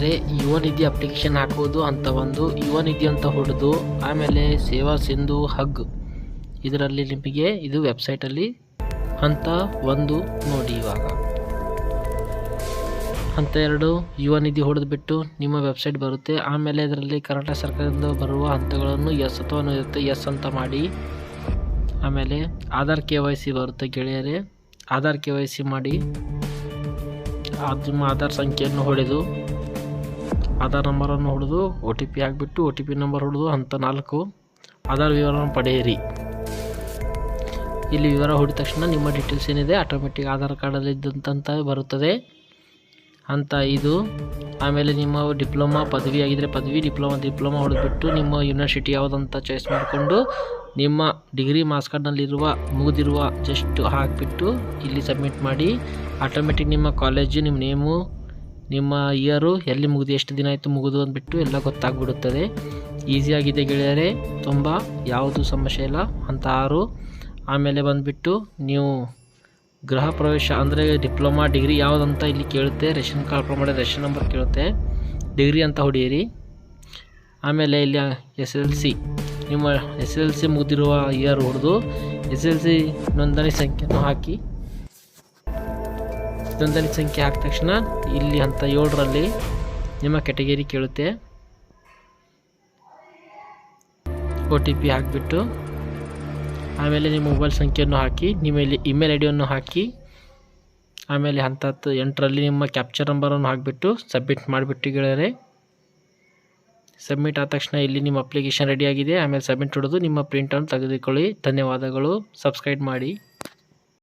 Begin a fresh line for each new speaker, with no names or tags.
ಗೆಳೆಯರೆ ಯುವ ನಿಧಿ ಅಪ್ಲಿಕೇಶನ್ ಹಾಕೋದು ಅಂತ ಒಂದು ಯುವ ನಿಧಿ ಅಂತ ಹೊಡೆದು ಆಮೇಲೆ ಸೇವಾ ಸಿಂಧು ಹಗ್. ಇದರಲ್ಲಿ ನಿಮಗೆ ಇದು ವೆಬ್ಸೈಟಲ್ಲಿ ಹಂತ ಒಂದು ನೋಡಿ ಇವಾಗ. ಹಂತ ಎರಡು, ಯುವ ನಿಧಿ ಹೊಡೆದ್ಬಿಟ್ಟು ನಿಮ್ಮ ವೆಬ್ಸೈಟ್ ಬರುತ್ತೆ. ಆಮೇಲೆ ಇದರಲ್ಲಿ ಕರ್ನಾಟಕ ಸರ್ಕಾರದಿಂದ ಬರುವ ಹಂತಗಳನ್ನು ಎಸ್ ಅಥವಾ ಇರುತ್ತೆ. ಎಸ್ ಅಂತ ಮಾಡಿ. ಆಮೇಲೆ ಆಧಾರ್ ಕೆ ವೈ ಸಿ ಬರುತ್ತೆ ಗೆಳೆಯರೆ. ಆಧಾರ್ ಕೆ ವೈ ಸಿ ಮಾಡಿ. ಅದು ನಿಮ್ಮ ಆಧಾರ್ ಸಂಖ್ಯೆಯನ್ನು ಹೊಡೆದು ಆಧಾರ್ ನಂಬರನ್ನು ಹೊಡೆದು ಒ ಟಿ ಪಿ ಹಾಕಿಬಿಟ್ಟು ಒ ಟಿ ಪಿ ನಂಬರ್ ಹೊಡೆದು ಹಂತ ನಾಲ್ಕು ಆಧಾರ್ ವಿವರವನ್ನು ಪಡೆಯಿರಿ. ಇಲ್ಲಿ ವಿವರ ಹೊಡಿದ ತಕ್ಷಣ ನಿಮ್ಮ ಡೀಟೇಲ್ಸ್ ಏನಿದೆ ಆಟೋಮೆಟಿಕ್ ಆಧಾರ್ ಕಾರ್ಡಲ್ಲಿ ಇದ್ದಂತ ಬರುತ್ತದೆ. ಅಂತ ಐದು, ಆಮೇಲೆ ನಿಮ್ಮ ಡಿಪ್ಲೊಮಾ ಪದವಿ ಆಗಿದ್ದರೆ ಪದವಿ ಡಿಪ್ಲೊಮಾ ಡಿಪ್ಲೊಮಾ ಹೊಡೆದ್ಬಿಟ್ಟು ನಿಮ್ಮ ಯೂನಿವರ್ಸಿಟಿ ಯಾವುದಂತ ಚಾಯ್ಸ್ ಮಾಡಿಕೊಂಡು ನಿಮ್ಮ ಡಿಗ್ರಿ ಮಾರ್ಕ್ಸ್ ಕಾರ್ಡ್ನಲ್ಲಿರುವ ಮುಗಿದಿರುವ ಜಸ್ಟ್ ಹಾಕಿಬಿಟ್ಟು ಇಲ್ಲಿ ಸಬ್ಮಿಟ್ ಮಾಡಿ. ಆಟೋಮೆಟಿಕ್ ನಿಮ್ಮ ಕಾಲೇಜು ನಿಮ್ಮ ನೇಮು ನಿಮ್ಮ ಇಯರು ಎಲ್ಲಿ ಮುಗಿದು, ಎಷ್ಟು ದಿನ ಆಯಿತು ಮುಗಿದು ಅಂದ್ಬಿಟ್ಟು ಎಲ್ಲ ಗೊತ್ತಾಗ್ಬಿಡುತ್ತದೆ. ಈಸಿಯಾಗಿದೆ ಗೆಳೆಯರೆ, ತುಂಬ ಯಾವುದು ಸಮಸ್ಯೆ ಇಲ್ಲ, ಅಂತ ಆರು. ಆಮೇಲೆ ಬಂದುಬಿಟ್ಟು ನೀವು ಗೃಹ ಪ್ರವೇಶ ಅಂದರೆ ಡಿಪ್ಲೊಮಾ ಡಿಗ್ರಿ ಯಾವುದಂತ ಇಲ್ಲಿ ಕೇಳುತ್ತೆ, ರೇಷನ್ ಕಾರ್ಡ್ ಪ್ರಮಾಣ, ರೇಷನ್ ನಂಬರ್ ಕೇಳುತ್ತೆ. ಡಿಗ್ರಿ ಅಂತ ಹೊಡೆಯಿರಿ. ಆಮೇಲೆ ಇಲ್ಲಿ ಎಸ್ ಎಲ್ ಸಿ, ನಿಮ್ಮ ಎಸ್ ಎಲ್ ಸಿ ಮುಗಿದಿರುವ ಇಯರ್ ಹೊಡೆದು ಎಸ್ ಎಲ್ ಸಿ ನೋಂದಣಿ ಸಂಖ್ಯೆಯನ್ನು ಹಾಕಿ. ನೋಂದಣಿ ಸಂಖ್ಯೆ ಆದ ತಕ್ಷಣ ಇಲ್ಲಿ ಅಂತ ಏಳರಲ್ಲಿ ನಿಮ್ಮ ಕೆಟಗರಿ ಕೇಳುತ್ತೆ. ಒ ಟಿ ಪಿ ಹಾಕಿಬಿಟ್ಟು ಆಮೇಲೆ ನಿಮ್ಮ ಮೊಬೈಲ್ ಸಂಖ್ಯೆಯನ್ನು ಹಾಕಿ, ನಿಮ್ಮ ಇಲ್ಲಿ ಇಮೇಲ್ ಐ ಡಿಯನ್ನು ಹಾಕಿ, ಆಮೇಲೆ ಹಂತ ಹತ್ತು ಎಂಟರಲ್ಲಿ ನಿಮ್ಮ ಕ್ಯಾಪ್ಚರ್ ನಂಬರನ್ನು ಹಾಕಿಬಿಟ್ಟು ಸಬ್ಮಿಟ್ ಮಾಡಿಬಿಟ್ಟು ಗೆಳೆಯರೆ. ಸಬ್ಮಿಟ್ ಆದ ತಕ್ಷಣ ಇಲ್ಲಿ ನಿಮ್ಮ ಅಪ್ಲಿಕೇಶನ್ ರೆಡಿ ಆಗಿದೆ. ಆಮೇಲೆ ಸಬ್ಮಿಟ್ ಹೊಡೆದು ನಿಮ್ಮ ಪ್ರಿಂಟನ್ನು ತೆಗೆದುಕೊಳ್ಳಿ. ಧನ್ಯವಾದಗಳು. ಸಬ್ಸ್ಕ್ರೈಬ್ ಮಾಡಿ.